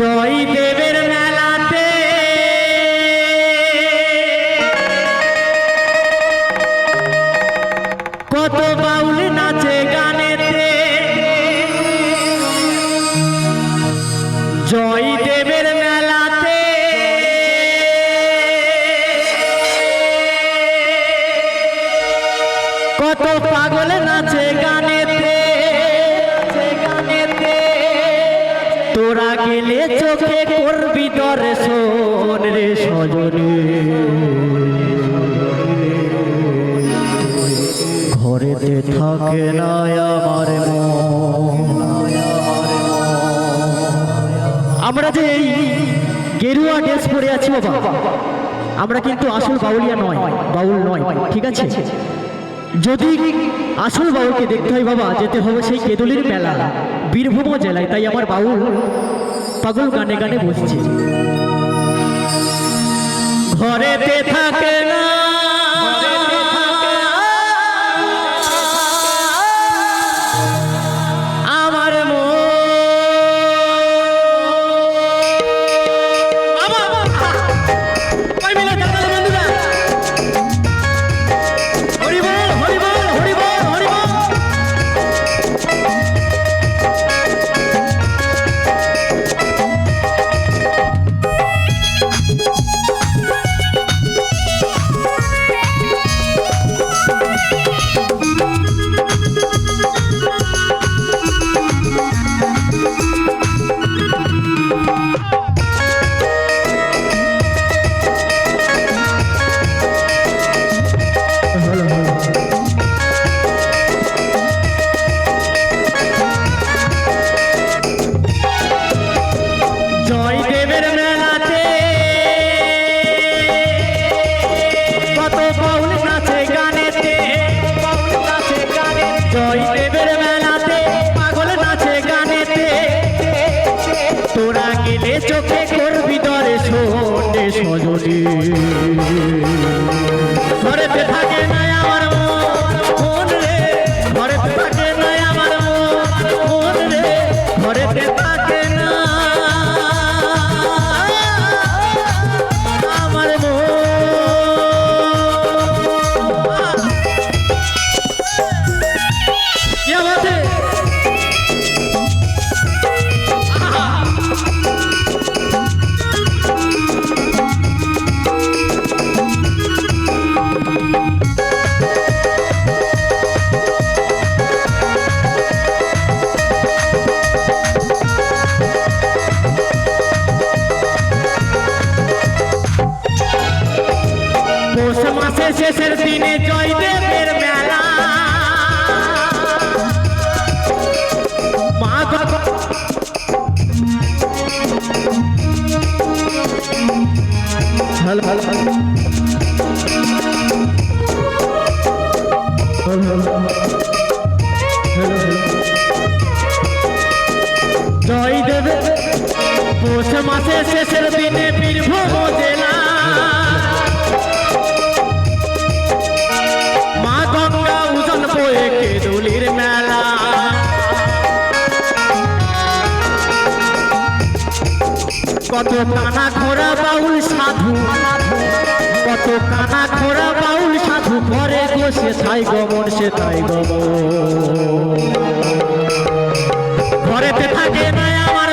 জয় দেবের গেলে চোখে করবি দর্শন রে সজনী। ঘরেতে থাকে না আমার আমরা যে এই গেরুয়া ড্রেস পরে আছি বাবা, আমরা কিন্তু আসল বাউলিয়া নয়, বাউল নয়, ঠিক আছে? যদি আসল বাউলকে দেখতে হয় বাবা, যেতে হবে সেই কেদলির মেলা, বীরভূম জেলায়, তাই আমার বাউল পাগল গানে গানে বসছে। ঘরেতে থাকে না। দিনে জয় মেলা কত কানা খোরা বাউল সাধু? কত কানা খোরা বাউল সাধু? ঘরে বসে তাই গমন, সে তাই গমন। ঘরেতে থাকে না আমার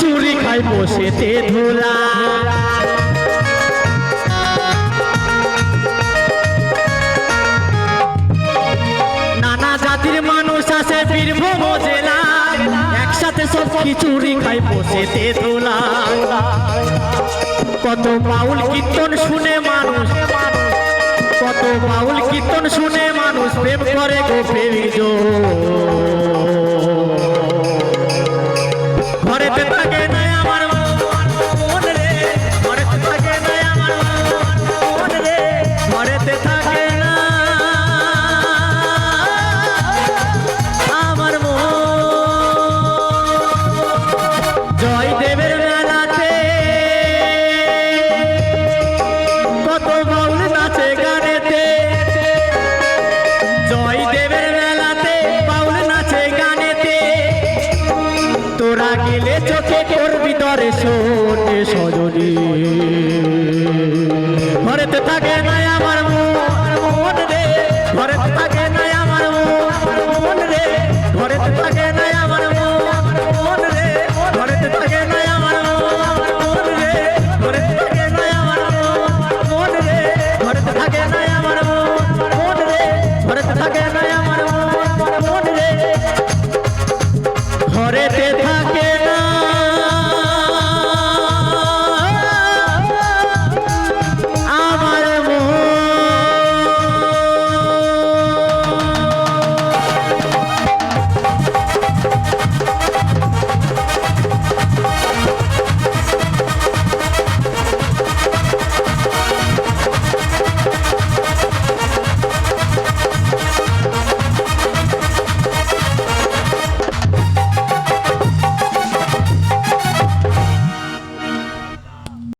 খিচুড়ি খাই বসেতে ধুলা। নানা জাতির মানুষ আসে বীরভূম জেলা একসাথে সব খিচুড়ি খাই বসেতে ধুলা। কত বাউল কীর্তন শুনে মানুষ, কত বাউল কীর্তন শুনে মানুষ প্রেম করে গো প্রেমিক ঘরেতে তোরা সোনে সজনী।